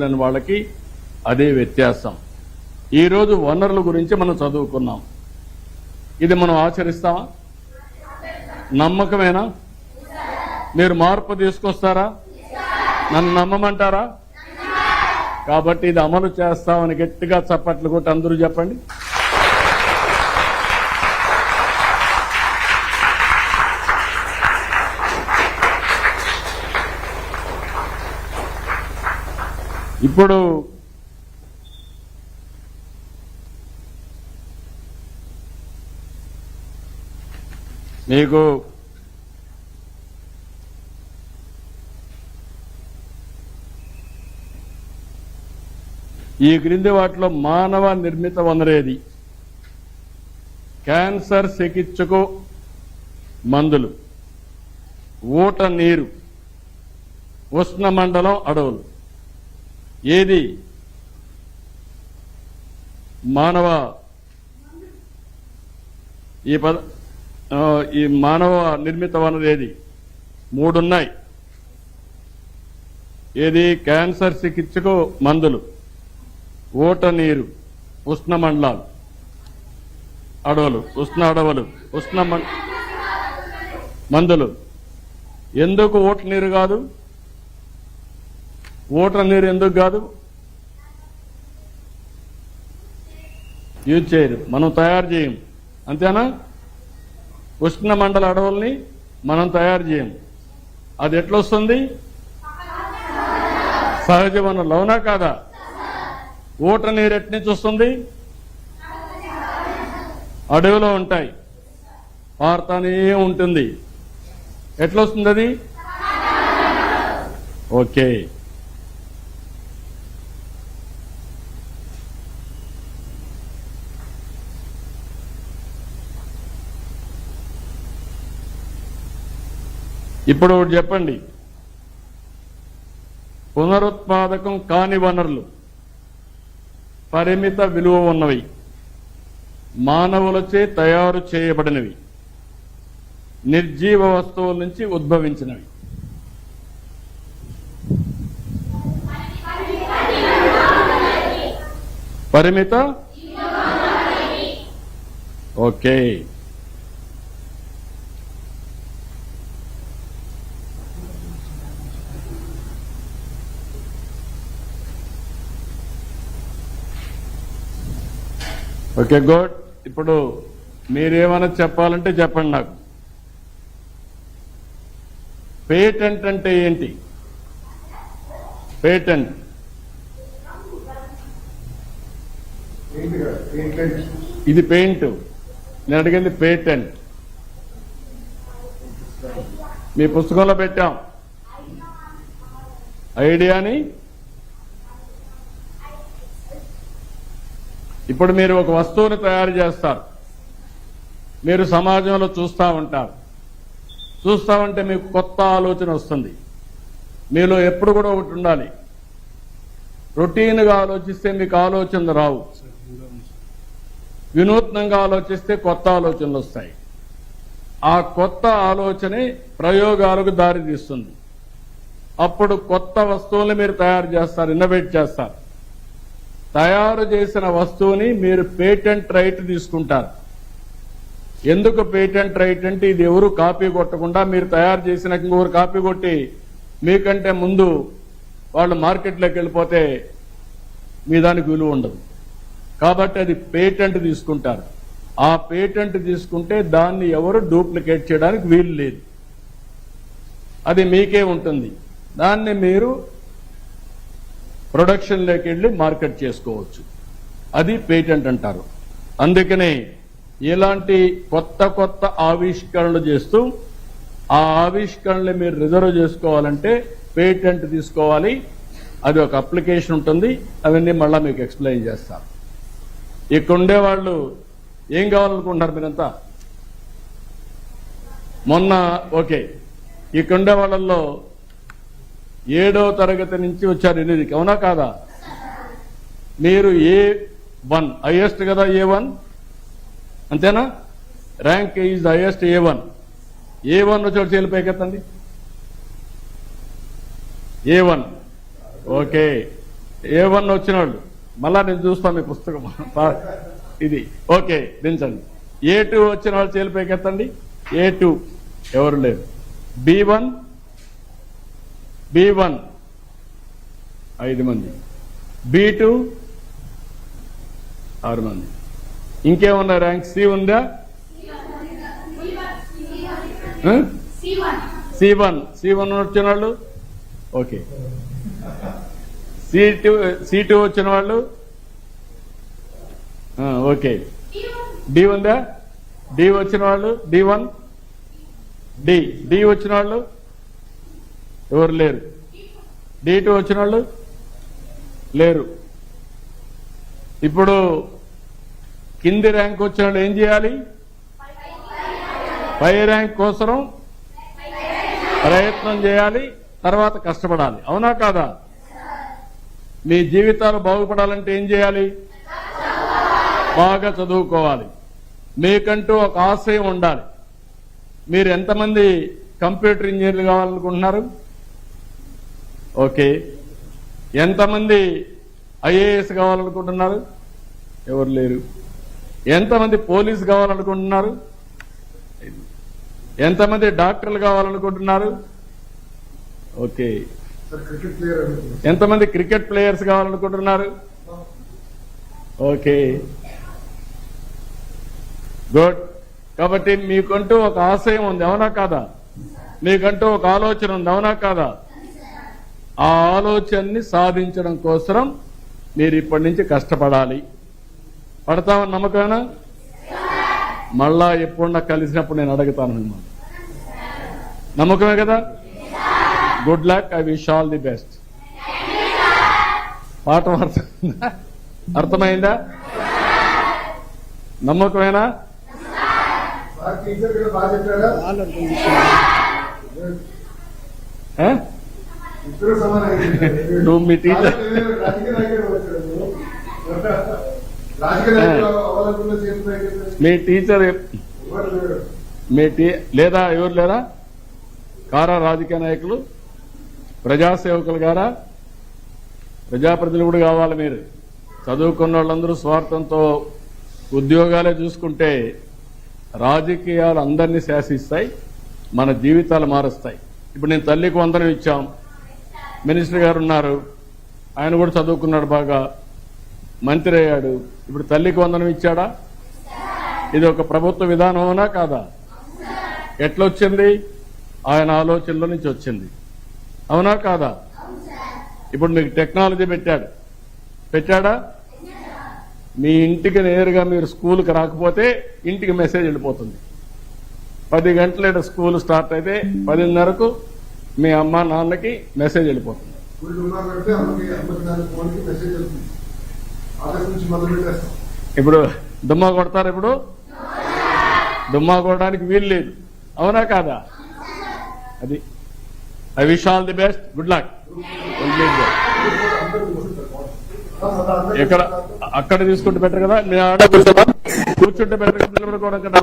లేని వాళ్ళకి అదే వ్యత్యాసం. ఈరోజు వనరుల గురించి మనం చదువుకున్నాం. ఇది మనం ఆచరిస్తామా? నమ్మకమేనా? మీరు మార్పు తీసుకొస్తారా? నన్ను నమ్మమంటారా? కాబట్టి ఇది అమలు చేస్తామని గట్టిగా చప్పట్లు కొట్టి అందరూ చెప్పండి. ఇప్పుడు నీకు ఈ క్రింది వాటిలో మానవ నిర్మిత వనరేది. క్యాన్సర్ చికిత్సకు మందులు. ఊట నీరు. ఉష్ణమండలం అడవులు. ఏది? మానవ ఈ పద ఈ మానవ నిర్మిత వనరు ఏది? మూడున్నాయి. ఏది? క్యాన్సర్ చికిత్సకు మందులు ఓట నీరు ఉష్ణ మండలాలు అడవులు ఉష్ణ అడవులు ఉష్ణ మం- మందులు. ఎందుకు ఓట నీరు కాదు? ఓటర్ నీరు ఎందుకు కాదు? యూజ్ చేయరు. మనం తయారు చేయం. అంతేనా? ఉష్ణ మండల అడవుల్ని మనం తయారు చేయం. అది ఎట్లొస్తుంది? సహజ వనరులు. అవునా కాదా? ఊట నీరు ఎట్నుంచి వస్తుంది? అడవిలో ఉంటాయి. పారుతానే ఉంటుంది. ఎట్లొస్తుంది అది? ఓకే. ఇప్పుడు ఒకటి చెప్పండి. పునరుత్పాదకం కాని వనరులు పరిమిత విలువ ఉన్నవి మానవులచే తయారు చేయబడినవి నిర్జీవ వస్తువుల నుంచి ఉద్భవించినవి. పరిమిత? ఓకే. Okay good. ఇప్పుడు మీరేమైనా చెప్పాలంటే చెప్పండి నాకు. పేటెంట్ అంటే ఏంటి? పేటెంట్. ఇది పెయింట్. నేను అడిగింది పేటెంట్. మీ పుస్తకంలో పెట్టాం. ఐడియాని ఇప్పుడు మీరు ఒక వస్తువుని తయారు చేస్తారు. మీరు సమాజంలో చూస్తూ ఉంటారు. చూస్తూ ఉంటే మీకు కొత్త ఆలోచన వస్తుంది. మీలో ఎప్పుడు కూడా ఒకటి ఉండాలి. రొటీన్గా ఆలోచిస్తే మీకు ఆలోచనలు రావు. వినూత్నంగా ఆలోచిస్తే కొత్త ఆలోచనలు వస్తాయి. ఆ కొత్త ఆలోచనే ప్రయోగాలకు దారితీస్తుంది. అప్పుడు కొత్త వస్తువుల్ని మీరు తయారు చేస్తారు ఇన్నోవేట్ చేస్తారు. తయారు చేసిన వస్తువుని మీరు పేటెంట్ రైట్ తీసుకుంటారు. ఎందుకు పేటెంట్ రైట్ అంటే ఇది ఎవరు కాపీ కొట్టకుండా మీరు తయారు చేసిన ఇంకొకరు కాపీ కొట్టి మీకంటే ముందు వాళ్ళు మార్కెట్లోకి వెళ్ళిపోతే మీ దానికి విలువ ఉండదు. కాబట్టి అది పేటెంట్ తీసుకుంటారు. ఆ పేటెంట్ తీసుకుంటే దాన్ని ఎవరు డూప్లికేట్ చేయడానికి వీలు లేదు. అది మీకే ఉంటుంది. దాన్ని మీరు ప్రొడక్షన్లోకి వెళ్ళి మార్కెట్ చేసుకోవచ్చు. అది పేటెంట్ అంటారు. అందుకనే ఇలాంటి కొత్త కొత్త ఆవిష్కరణలు చేస్తూ ఆ ఆవిష్కరణలు మీరు రిజర్వ్ చేసుకోవాలంటే పేటెంట్ తీసుకోవాలి. అది ఒక అప్లికేషన్ ఉంటుంది. అవన్నీ మళ్ళీ మీకు ఎక్స్ప్లెయిన్ చేస్తారు ఇక్కడ ఉండేవాళ్ళు ఏం కావాలనుకుంటున్నారు మీరంతా? మొన్న ఓకే. ఇక్కడ ఉండే వాళ్ళల్లో ఏడో తరగతి నుంచి వచ్చారు ఎనిమిదికి. అవునా కాదా? మీరు ఏ వన్ హైయెస్ట్ కదా ఏ వన్? అంతేనా? Rank is highest A one. A one వచ్చాడు చేలు పైకెత్తండి. A one. Okay. A one వచ్చిన వాళ్ళు మళ్ళా నేను చూస్తాను మీ పుస్తకం. ఇది. ఓకే దించండి. ఏ టూ వచ్చిన వాళ్ళు చేలు పైకెత్తండి. A two. ఎవరు లేరు. B one B one. ఐదు మంది. బి టూ ఆరు మంది. ఇంకేమన్నా ర్యాంక్ సి ఉందా? C one. సి వన్ వచ్చిన వాళ్ళు? Okay. C two C two వచ్చిన వాళ్ళు? ఓకే. డి ఉందా? డి వచ్చిన వాళ్ళు? D one? డి. డి వచ్చిన వాళ్ళు? ఎవరు లేరు? డీటూ వచ్చిన వాళ్ళు లేరు. ఇప్పుడు కింది ర్యాంక్ వచ్చిన వాళ్ళు ఏం చేయాలి? పై ర్యాంక్ కోసం ప్రయత్నం చేయాలి తర్వాత కష్టపడాలి. అవునా కాదా? మీ జీవితాలు బాగుపడాలంటే ఏం చేయాలి? బాగా చదువుకోవాలి. మీకంటూ ఒక ఆశయం ఉండాలి. మీరు ఎంతమంది కంప్యూటర్ ఇంజనీర్లు కావాలనుకుంటున్నారు? ఓకే. ఎంతమంది ఐఏఎస్ కావాలనుకుంటున్నారు? ఎవరు లేరు. ఎంతమంది పోలీస్ కావాలనుకుంటున్నారు? ఎంతమంది డాక్టర్లు కావాలనుకుంటున్నారు? ఓకే. ఎంతమంది క్రికెట్ ప్లేయర్స్ కావాలనుకుంటున్నారు? ఓకే. గుడ్. కాబట్టి మీకంటూ ఒక ఆశయం ఉంది అవునా కాదా? మీకంటూ ఒక ఆలోచన ఉంది అవునా కాదా? ఆ ఆలోచనని సాధించడం కోసం మీరు ఇప్పటి నుంచి కష్టపడాలి. పడతామని నమ్మకమేనా మళ్ళా ఎప్పుడన్నా కలిసినప్పుడు నేను అడుగుతాను మిమ్మల్ని. నమ్మకమే కదా? Good luck I wish all the best పాఠం అర్థమైందా అర్థమైందా? నమ్మకమేనా? సార్ టీచర్ కూడా బాగా చెప్పారా నువ్వు మీ టీచర్. మీ టీచర్. మీ టీ లేదా ఎవరు లేరా? కారా రాజకీయ నాయకులు? ప్రజాసేవకులు గారా? ప్రజాప్రతినిధులు కూడా కావాలి మీరు. చదువుకున్న వాళ్ళందరూ స్వార్థంతో ఉద్యోగాలే చూసుకుంటే రాజకీయాలు అందరినీ శాసిస్తాయి మన జీవితాలు మారుస్తాయి. ఇప్పుడు నేను తల్లికి వందనం ఇచ్చాం. మినిస్టర్ గారు ఉన్నారు. ఆయన కూడా చదువుకున్నాడు బాగా. మంత్రి అయ్యాడు. ఇప్పుడు తల్లికి వందనం ఇచ్చాడా? ఇది ఒక ప్రభుత్వ విధానమేనా కాదా? ఎట్లొచ్చింది? ఆయన ఆలోచనలో నుంచి వచ్చింది. అవునా కాదా? ఇప్పుడు మీకు టెక్నాలజీ పెట్టాడు. పెట్టాడా? మీ ఇంటికి నేరుగా మీరు స్కూల్కి రాకపోతే ఇంటికి మెసేజ్ వెళ్ళిపోతుంది. పది గంటల స్కూల్ స్టార్ట్ అయితే పదిన్నరకు మీ అమ్మ నాన్నకి మెసేజ్ వెళ్ళిపోతుంది. ఇప్పుడు దుమ్మా కొడతారు ఇప్పుడు? దుమ్మా కొట్టడానికి వీలు లేదు. అవునా కాదా? అది I wish all the best good luck ఎక్కడ. అక్కడ తీసుకుంటే బెటర్ కదా? నేను ఆడ కూర్చుంటే బెటర్ నిలబడుకోవడం కదా